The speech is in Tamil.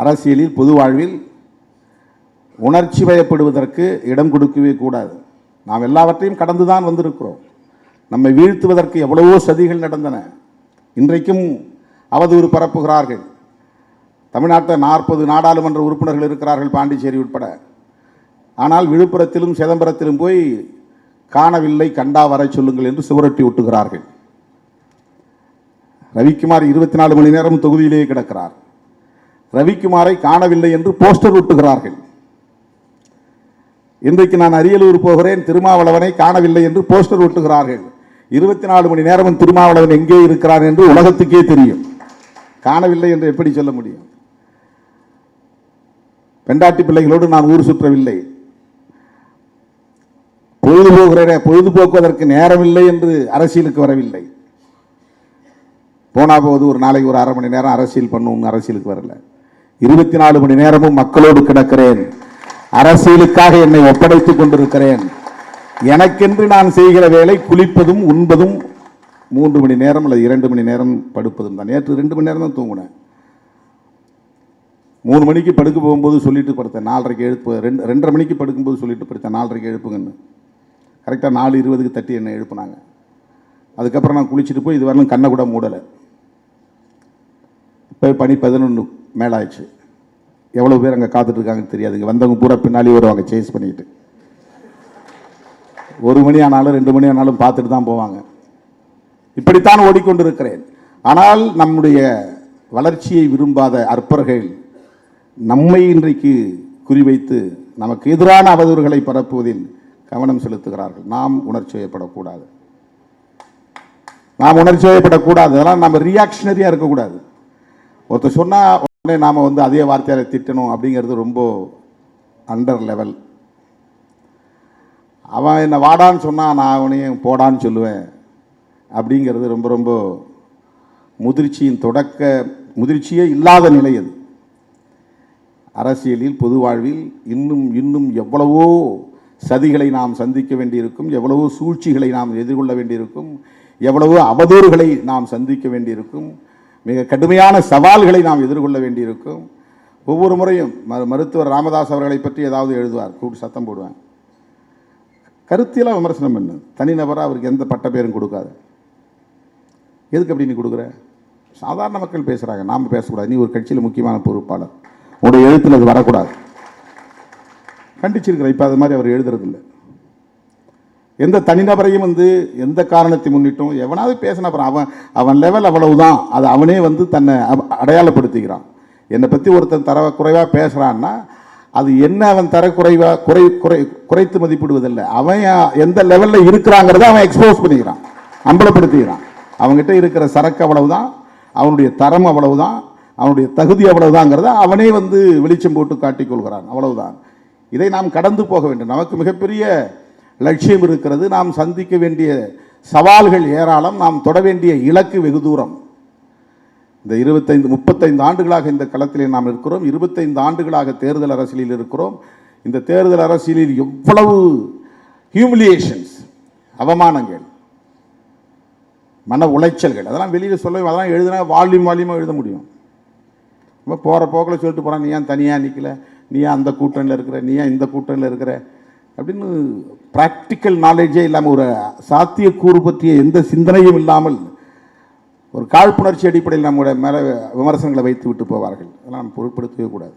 அரசியலில் பொது வாழ்வில் உணர்ச்சி வயப்படுவதற்கு இடம் கொடுக்கவே கூடாது. நாம் எல்லாவற்றையும் கடந்து தான் வந்திருக்கிறோம். நம்மை வீழ்த்துவதற்கு எவ்வளவோ சதிகள் நடந்தன. இன்றைக்கும் அவதூறு பரப்புகிறார்கள். தமிழ்நாட்டில் நாற்பது நாடாளுமன்ற உறுப்பினர்கள் இருக்கிறார்கள் பாண்டிச்சேரி உட்பட. ஆனால் விழுப்புரத்திலும் சிதம்பரத்திலும் போய் காணவில்லை கண்டா வர சொல்லுங்கள் என்று சுவரொட்டி ஒட்டுகிறார்கள். ரவிக்குமார் இருபத்தி நாலு மணி நேரம் தொகுதியிலேயே கிடக்கிறார். ரவிக்குமாரை காணவில்லை என்று போஸ்டர் ஒட்டுகிறார்கள். இன்றைக்கு நான் அரியலூர் போகிறேன் திருமாவளவனை காணவில்லை என்று போஸ்டர் ஒட்டுகிறார்கள். இருபத்தி நாலு மணி நேரமும் திருமாவளவன் எங்கே இருக்கிறான் என்று உலகத்துக்கே தெரியும். காணவில்லை என்று எப்படி சொல்ல முடியும்? பெண்டாட்டி பிள்ளைகளோடு நான் ஊர் சுற்றவில்லை. பொழுதுபோகிற பொழுதுபோக்குவதற்கு நேரமில்லை என்று அரசியலுக்கு வரவில்லை. போனா போது ஒரு நாளைக்கு ஒரு அரை மணி நேரம் அரசியல் பண்ணுவோம் அரசியலுக்கு வரல. இருபத்தி நாலு மணி நேரமும் மக்களோடு கிடக்கிறேன். அரசியலுக்காக என்னை ஒப்படைத்துக் கொண்டிருக்கிறேன். எனக்கென்று நான் செய்கிற வேலை குளிப்பதும் உண்பதும் மூன்று மணி நேரம் அல்லது இரண்டு மணி நேரம் படுப்பதும் தான். நேற்று ரெண்டு மணி நேரம் தான் தூங்கினேன். மூணு மணிக்கு படுக்க போகும்போது சொல்லிட்டு படுத்தேன். நாலரைக்கு எழுப்பு ரெண்டு ரெண்டரை மணிக்கு படுக்கும்போது சொல்லிட்டு படுத்தேன். நாலரைக்கு எழுப்புங்கன்னு. கரெக்டாக நாலு இருபதுக்கு தட்டி என்னை எழுப்புனாங்க. அதுக்கப்புறம் நான் குளிச்சுட்டு போய் இது வரலும் கண்ணை கூட மூடலை. இப்போ பனி பதினொன்று மேலாயிடுச்சு. எவ்வளோ பேர் அங்கே காத்துட்ருக்காங்கன்னு தெரியாதுங்க. வந்தவங்க பூரா பின்னாடி வருவாங்க சேஸ் பண்ணிட்டு. ஒரு மணி ஆனாலும் ரெண்டு மணி ஆனாலும் பார்த்துட்டு தான் போவாங்க. இப்படித்தான் ஓடிக்கொண்டிருக்கிறேன். ஆனால் நம்முடைய வளர்ச்சியை விரும்பாத அற்பர்கள் நம்மை இன்றைக்கு குறிவைத்து நமக்கு எதிரான அவதூறுகளை பரப்புவதில் கவனம் செலுத்துகிறார்கள். நாம் உணர்ச்சி வயப்படக்கூடாது. நாம் உணர்ச்சி வயப்படக்கூடாது. அதெல்லாம் நம்ம ரியாக்ஷனரியாக இருக்கக்கூடாது. ஒருத்தர் சொன்னால் உடனே நாம் வந்து அதே வார்த்தையால் திட்டணும் அப்படிங்கிறது ரொம்ப அண்டர் லெவல் அவன் என்னை வாடான்னு சொன்னால் நான் அவனையும் போடான்னு சொல்லுவேன். அப்படிங்கிறது ரொம்ப ரொம்ப முதிர்ச்சியின் தொடக்க முதிர்ச்சியே இல்லாத நிலை அது. அரசியலில் பொது வாழ்வில் இன்னும் இன்னும் எவ்வளவோ சதிகளை நாம் சந்திக்க வேண்டியிருக்கும் எவ்வளவோ சூழ்ச்சிகளை நாம் எதிர்கொள்ள வேண்டியிருக்கும் எவ்வளவோ அவதூறுகளை நாம் சந்திக்க வேண்டியிருக்கும் மிக கடுமையான சவால்களை நாம் எதிர்கொள்ள வேண்டியிருக்கும். ஒவ்வொரு முறையும் ம- மருத்துவர் ராமதாஸ் அவர்களை பற்றி ஏதாவது எழுதுவார் கூப்பிட்டு சத்தம் போடுவேன் கருத்தியெல்லாம் விமர்சனம் பண்ணு. தனிநபராக அவருக்கு எந்த பட்ட பேரும் கொடுக்காது. எதுக்கு அப்படி நீ கொடுக்குற? சாதாரண மக்கள் பேசுகிறாங்க நாம் பேசக்கூடாது. நீ ஒரு கட்சியில் முக்கியமான பொறுப்பாளர். உன்னுடைய எழுத்தில் அது வரக்கூடாது. கண்டிச்சிருக்கிற இப்போ அது மாதிரி அவர் எழுதுறதில்லை. எந்த தனிநபரையும் வந்து எந்த காரணத்தை முன்னிட்டும் எவனாவது பேசின அப்புறம் அவன் அவன் லெவல் அவ்வளவுதான். அது அவனே வந்து தன்னை அடையாளப்படுத்திக்கிறான். என்னை பற்றி ஒருத்தன் தர குறைவாக பேசுகிறான்னா அது என்ன அவன் தர குறை குறை குறைத்து மதிப்பிடுவதில்லை. அவன் எந்த லெவலில் இருக்கிறாங்கிறத அவன் எக்ஸ்போஸ் பண்ணிக்கிறான். அம்பலப்படுத்திக்கிறான். அவங்ககிட்ட இருக்கிற சரக்கு அவ்வளவுதான் அவனுடைய தரம் அவ்வளவுதான் அவனுடைய தகுதி அவ்வளவுதாங்கிறத அவனே வந்து வெளிச்சம் போட்டு காட்டிக் கொள்கிறான். அவ்வளவுதான். இதை நாம் கடந்து போக வேண்டும். நமக்கு மிகப்பெரிய லட்சியம் இருக்கிறது. நாம் சந்திக்க வேண்டிய சவால்கள் ஏராளம். நாம் தொட வேண்டிய இலக்கு வெகு தூரம். இந்த இருபத்தைந்து முப்பத்தைந்து ஆண்டுகளாக இந்த களத்திலே நாம் இருக்கிறோம். இருபத்தைந்து ஆண்டுகளாக தேர்தல் அரசியலில் இருக்கிறோம். இந்த தேர்தல் அரசியலில் எவ்வளவு ஹியூமிலியேஷன்ஸ் அவமானங்கள் மன உளைச்சல்கள் அதெல்லாம் வெளியில் சொல்ல அதெல்லாம் எழுதுனா வால்யூம் வால்யூமாக எழுத முடியும். இப்போ போகிற போக்கில் சொல்லிட்டு போகிறான் நீ ஏன் தனியாக நிற்கல நீ ஏன் அந்த கூட்டணியில் இருக்கிற? நீ ஏன் இந்த கூட்டணியில் இருக்கிற? அப்படின்னு ப்ராக்டிக்கல் நாலேஜே இல்லாமல் ஒரு சாத்தியக்கூறு பற்றிய எந்த சிந்தனையும் இல்லாமல் ஒரு காழ்ப்புணர்ச்சி அடிப்படையில் நம்முடைய மேலே விமர்சனங்களை வைத்து விட்டு போவார்கள். அதெல்லாம் பொருட்படுத்தவே கூடாது.